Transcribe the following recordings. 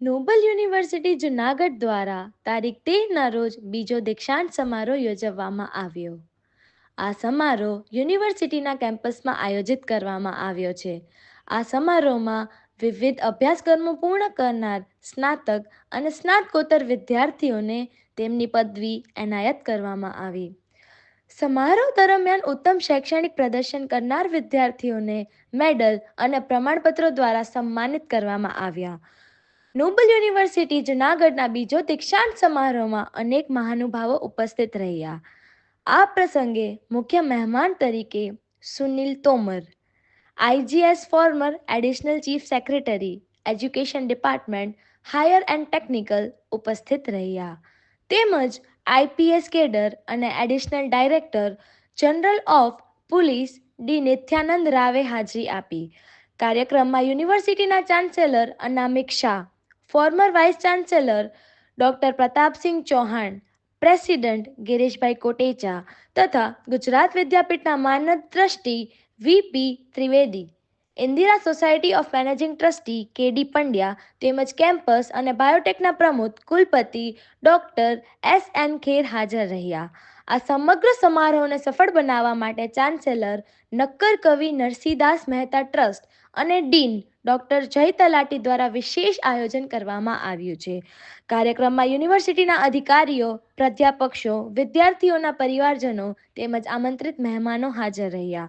Nobel university Junagadh દ્વારા તારીખ તેરના રોજ બીજો દીક્ષાંત સમારોહ યોજવામાં આવ્યો. આ સમારોહ યુનિવર્સિટીના કેમ્પસમાં આયોજિત કરવામાં આવ્યો છે. આ સમારોહમાં વિવિધ અભ્યાસક્રમો પૂર્ણ કરનાર સ્નાતક અને સ્નાતકોત્તર વિદ્યાર્થીઓને તેમની પદવી એનાયત કરવામાં આવી. સમારોહ દરમિયાન ઉત્તમ શૈક્ષણિક પ્રદર્શન કરનાર વિદ્યાર્થીઓને મેડલ અને પ્રમાણપત્રો દ્વારા સન્માનિત કરવામાં આવ્યા. નોબલ યુનિવર્સિટી જુનાગઢના બીજો દીક્ષાંત સમારોહમાં અનેક મહાનુભાવો ઉપસ્થિત રહ્યા. આ પ્રસંગે મુખ્ય મહેમાન તરીકે Sunil Tomar IGS former additional chief secretary, education department, higher and technical ઉપસ્થિત રહ્યા. તેમજ આઈપીએસ કેડર અને additional director general of police D Nityanand રાવે હાજરી આપી. કાર્યક્રમમાં યુનિવર્સિટીના chancellor Anamik Shah former vice chancellor doctor Pratapsinh Chauhan president Girishbhai Kotecha તથા ગુજરાત વિદ્યાપીઠના માનદ trustee VP Trivedi Indira society of managing trustee KD Pandya તેમજ campus અને બાયોટેકના પ્રમુખ કુલપતિ ડોક્ટર એસ એન ખેર હાજર રહ્યા. આ સમગ્ર સમારોહને સફળ બનાવવા માટે ચાન્સેલર નક્કર કવિ નરસિંહદાસ મહેતા ટ્રસ્ટ અને ડીન ડોક્ટર જય તલાટી દ્વારા વિશેષ આયોજન કરવામાં આવ્યું છે. કાર્યક્રમમાં યુનિવર્સિટીના અધિકારીઓ, પ્રાધ્યાપક્ષો, વિદ્યાર્થીઓના પરિવારજનો તેમજ આમંત્રિત મહેમાનો હાજર રહ્યા.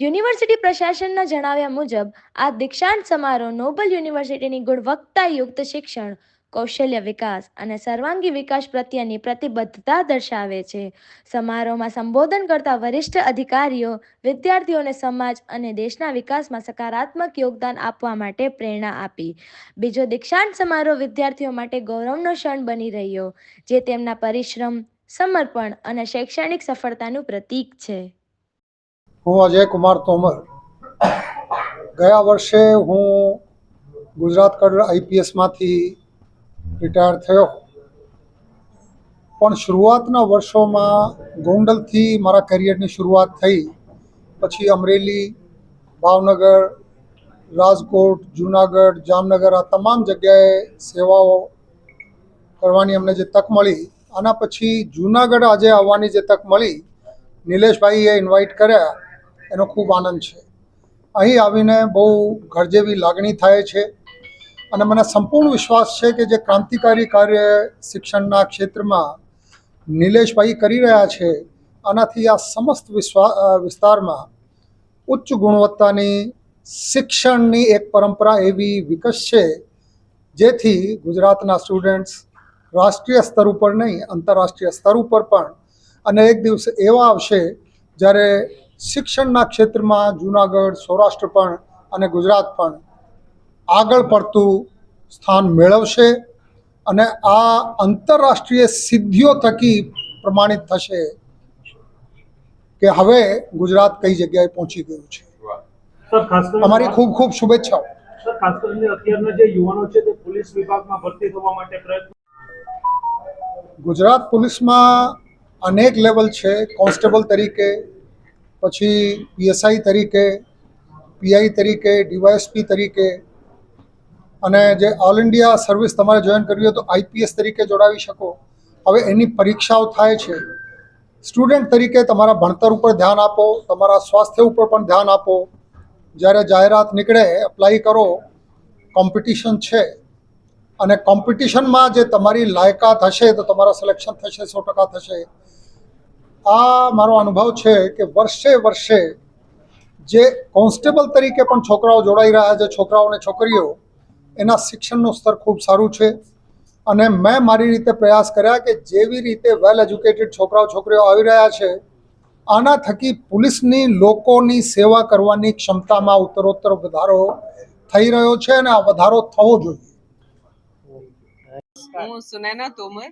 યુનિવર્સિટી પ્રશાસનના જણાવ્યા મુજબ, આ દીક્ષાંત સમારોહ નોબલ યુનિવર્સિટીની ગુણવત્તાયુક્ત શિક્ષણ કૌશલ્ય વિકાસ અને સર્વાંગી વિકાસ પ્રત્યેની પ્રતિબદ્ધતા દર્શાવે છે. સમારોહમાં સંબોધન કરતા વરિષ્ઠ અધિકારીઓ, વિદ્યાર્થીઓને સમાજ અને દેશના વિકાસમાં સકારાત્મક યોગદાન આપવા માટે પ્રેરણા આપી. બીજો દીક્ષાંત સમારોહ વિદ્યાર્થીઓ માટે ગૌરવનો ક્ષણ બની રહ્યો, જે તેમના પરિશ્રમ, સમર્પણ અને શૈક્ષણિક સફળતાનું પ્રતીક છે. હું અજય કુમાર તોમર. ગયા વર્ષે હું ગુજરાત કડર આઈપીએસમાંથી રિટાયર થયો. પણ શરૂઆતના વર્ષોમાં ગોંડલથી મારા કરિયરની શરૂઆત થઈ. પછી અમરેલી, ભાવનગર, રાજકોટ, જુનાગઢ, જામનગર આ તમામ જગ્યાએ સેવાઓ કરવાની અમને જે તક મળી. આના પછી જુનાગઢ આજે આવવાની જે તક મળી, નિલેશભાઈએ ઇન્વાઇટ કર્યા. એનો ખૂબ આનંદ છે. અહીં આવીને બહુ ઘર જેવી લાગણી થાય છે. અને મને સંપૂર્ણ વિશ્વાસ છે કે જે ક્રાંતિકારી કાર્ય શિક્ષણના ક્ષેત્રમાં નિલેશભાઈ કરી રહ્યા છે, આનાથી આ સમસ્ત વિસ્તારમાં ઉચ્ચ ગુણવત્તાની શિક્ષણની એક પરંપરા એવી વિકસશે જેથી ગુજરાતના સ્ટુડન્ટ્સ રાષ્ટ્રીય સ્તર ઉપર નહીં, આંતરરાષ્ટ્રીય સ્તર ઉપર પણ, અને એક દિવસ એવા આવશે જ્યારે શિક્ષણના ક્ષેત્રમાં જુનાગઢ, સૌરાષ્ટ્ર પણ અને ગુજરાત પણ આગળ પડતું સ્થાન મેળવશે અને આ આંતરરાષ્ટ્રીય સિદ્ધિઓ થકી પ્રમાણિત થશે કે હવે ગુજરાત કઈ જગ્યાએ પહોંચી ગયું છે. અમારી ખૂબ ખૂબ શુભેચ્છાઓ. ખાસ કરીને અત્યારના જે યુવાનો છે તે પોલીસ વિભાગમાં ભરતી થવા માટે પ્રયત્ન ગુજરાત પોલીસમાં અનેક લેવલ છે. કોન્સ્ટેબલ તરીકે પછી પીએસઆઈ તરીકે પીઆઈ તરીકે ડીવાયએસપી તરીકે અને જે ઓલ ઇન્ડિયા સર્વિસ તમારે જોઈન કરવી હોય તો આઈપીએસ તરીકે જોડાવી શકો. હવે એની પરીક્ષાઓ થાય છે. સ્ટુડન્ટ તરીકે તમારા ભણતર ઉપર ધ્યાન આપો, તમારા સ્વાસ્થ્ય ઉપર પણ ધ્યાન આપો. જ્યારે જાહેરાત નીકળે એપ્લાય કરો. કોમ્પિટિશન છે. અને કોમ્પિટિશનમાં જે તમારી લાયકાત હશે તો તમારા સિલેક્શન થશે, સો ટકા થશે. આ મારો અનુભવ છે કે વર્ષે વર્ષે જે કોન્સ્ટેબલ તરીકે પણ છોકરાઓ જોડાઈ રહ્યા છે, છોકરાઓ અને છોકરીઓ એના શિક્ષણનું સ્તર ખૂબ સારું છે. અને મેં મારી રીતે પ્રયાસ કર્યા કે જેવી રીતે વેલ એજ્યુકેટેડ છોકરાઓ, છોકરીઓ આવી રહ્યા છે, આના થકી પોલીસની લોકોની સેવા કરવાની ક્ષમતામાં ઉત્તરોત્તર વધારો થઈ રહ્યો છે અને આ વધારો થવો જોઈએ. હું સુનૈના તોમર.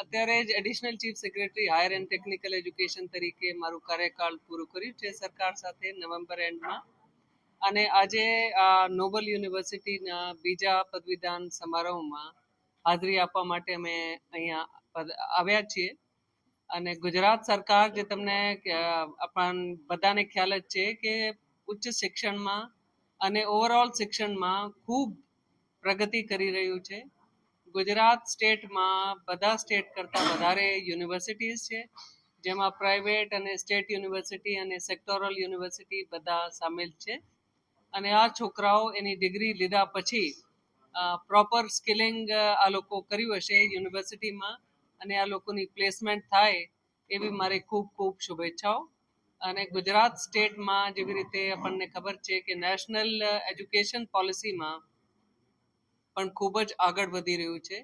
અત્યારે જ additional chief secretary higher and technical education તરીકે મારું કાર્યકાળ પૂરું કર્યું છે સરકાર સાથે નવેમ્બર એન્ડમાં અને આજે આ નોબલ યુનિવર્સિટીના બીજા પદવીદાન સમારોહમાં હાજરી આપવા માટે અમે અહીંયા આવ્યા છીએ. અને ગુજરાત સરકાર જે તમને આપણ બધાને ખ્યાલ જ છે કે ઉચ્ચ શિક્ષણમાં અને ઓવરઓલ શિક્ષણમાં ખૂબ પ્રગતિ કરી રહ્યું છે. ગુજરાત સ્ટેટમાં બધા સ્ટેટ કરતાં વધારે યુનિવર્સિટીઝ છે, જેમાં પ્રાઇવેટ અને સ્ટેટ યુનિવર્સિટી અને સેક્ટોરલ યુનિવર્સિટી બધા સામેલ છે. અને આ છોકરાઓ એની ડિગ્રી લીધા પછી પ્રોપર સ્કિલિંગ આ લોકો કર્યું હશે યુનિવર્સિટીમાં અને આ લોકોની પ્લેસમેન્ટ થાય એવી મારી ખૂબ ખૂબ શુભેચ્છાઓ. અને ગુજરાત સ્ટેટમાં જેવી રીતે આપણને ખબર છે કે નેશનલ એજ્યુકેશન પોલિસીમાં પણ ખૂબ જ આગળ વધી રહ્યું છે.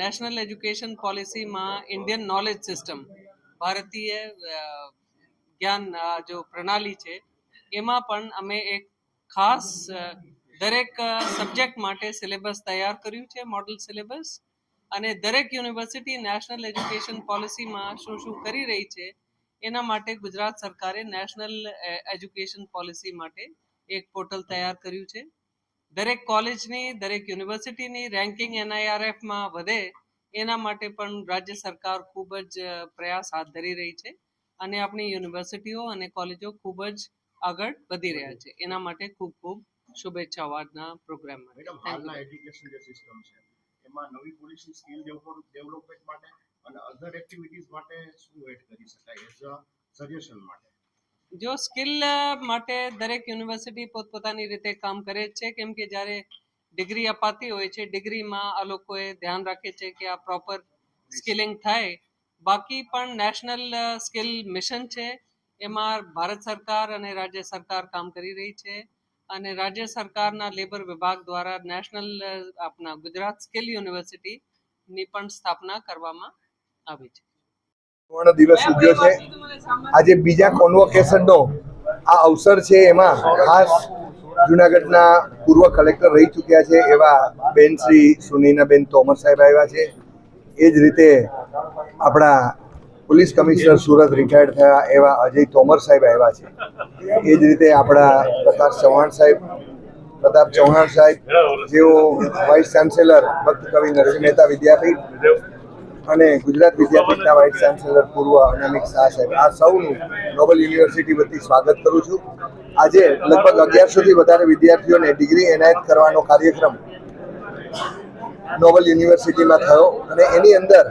નેશનલ એજ્યુકેશન પોલિસીમાં ઇન્ડિયન નોલેજ સિસ્ટમ ભારતીય જ્ઞાન જો પ્રણાલી છે, એમાં પણ અમે એક ખાસ દરેક સબ્જેક્ટ માટે સિલેબસ તૈયાર કર્યું છે મોડલ સિલેબસ અને દરેક યુનિવર્સિટી નેશનલ એજ્યુકેશન પોલિસીમાં શું શું કરી રહી છે, એના માટે ગુજરાત સરકારે નેશનલ એજ્યુકેશન પોલિસી માટે એક પોર્ટલ તૈયાર કર્યું છે. દરેક કોલેજની દરેક યુનિવર્સિટીની રેન્કિંગ એનઆઈઆરએફમાં વધે, એના માટે પણ રાજ્ય સરકાર ખૂબ જ પ્રયાસ હાથ ધરી રહી છે. અને આપણી યુનિવર્સિટીઓ અને કોલેજો ખૂબ જ આગળ વધી રહ્યા છે. એના માટે ખૂબ ખૂબ શુભેચ્છાઓ આજના પ્રોગ્રામ માટે હાલના એજ્યુકેશન જે સિસ્ટમ છે એમાં નવી પોલિસી સ્કિલ ડેવલપમેન્ટ માટે અને અધર એક્ટિવિટીઝ માટે શું એડ કરી શકાય એઝ અ સજેશન માટે? જો સ્કિલ માટે દરેક યુનિવર્સિટી પોતપોતાની રીતે કામ કરે છે કેમ કે જ્યારે ડિગ્રી અપાતી હોય છે ડિગ્રીમાં આ લોકોએ ધ્યાન રાખે છે કે આ પ્રોપર સ્કિલિંગ થાય. બાકી પણ નેશનલ સ્કિલ મિશન છે. એમાં ભારત સરકાર અને રાજ્ય સરકાર કામ કરી રહી છે અને રાજ્ય સરકારના લેબર વિભાગ દ્વારા નેશનલ આપણા ગુજરાત સ્કિલ યુનિવર્સિટીની પણ સ્થાપના કરવામાં આવી છે. સુવર્ણ દિવસ ઉજવ્યો છે. આજે બીજા કોન્વોકેશનનો આ અવસર છે. એમાં ખાસ જુનાગઢના પૂર્વ કલેક્ટર રહી ચૂક્યા છે. એવા બેન શ્રી સુનીનાબેન તોમર સાહેબ આવ્યા છે. એ જ રીતે આપણા પોલીસ કમિશનર સુરત રિટાયર્ડ થયા, એવા અજય તોમર સાહેબ આવ્યા છે. એ જ રીતે આપણા પ્રકાશ ચૌહાણ સાહેબ, પ્રતાપ ચૌહાણ સાહેબ, જેઓ વાઇસ ચાન્સેલર ભક્ત કવિ નરસિંહ મહેતા વિદ્યાપીઠ અને ગુજરાત વિદ્યાપીઠના વાઇસ ચાન્સેલર પૂર્વ અનામિક શાહ સાહેબ. આ સૌનું નોબલ યુનિવર્સિટી વતી સ્વાગત કરું છું. આજે લગભગ અગિયારસોથી વધારે વિદ્યાર્થીઓને ડિગ્રી એનાયત કરવાનો કાર્યક્રમ નોબલ યુનિવર્સિટીમાં થયો અને એની અંદર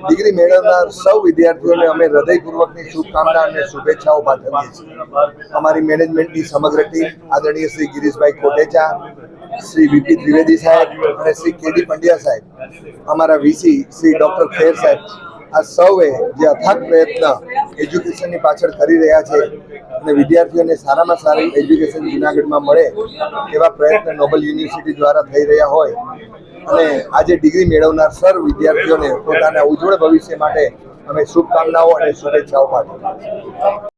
ડિગ્રી મેળવનાર સૌ વિદ્યાર્થીઓને અમે હૃદયપૂર્વકની શુભકામના અને શુભેચ્છાઓ પાઠવીએ છીએ. અમારી મેનેજમેન્ટની સમગ્ર ટીમ, આદરણીય શ્રી ગિરીશભાઈ કોટેચા શ્રી વીપી ત્રિવેદી સાહેબ અને શ્રી કેડી પંડ્યા સાહેબ, અમારા વીસી શ્રી ડોક્ટર ખેર સાહેબ, આ સૌએ જે અથાગ પ્રયત્ન એજ્યુકેશનની પાછળ કરી રહ્યા છે અને વિદ્યાર્થીઓને સારામાં સારી એજ્યુકેશન જુનાગઢમાં મળે એવા પ્રયત્ન નોબલ યુનિવર્સિટી દ્વારા થઈ રહ્યા હોય અને આજે ડિગ્રી મેળવનાર સર્વ વિદ્યાર્થીઓને પોતાના ઉજ્જવળ ભવિષ્ય માટે અમે શુભકામનાઓ અને શુભેચ્છાઓ પાઠવીએ છીએ.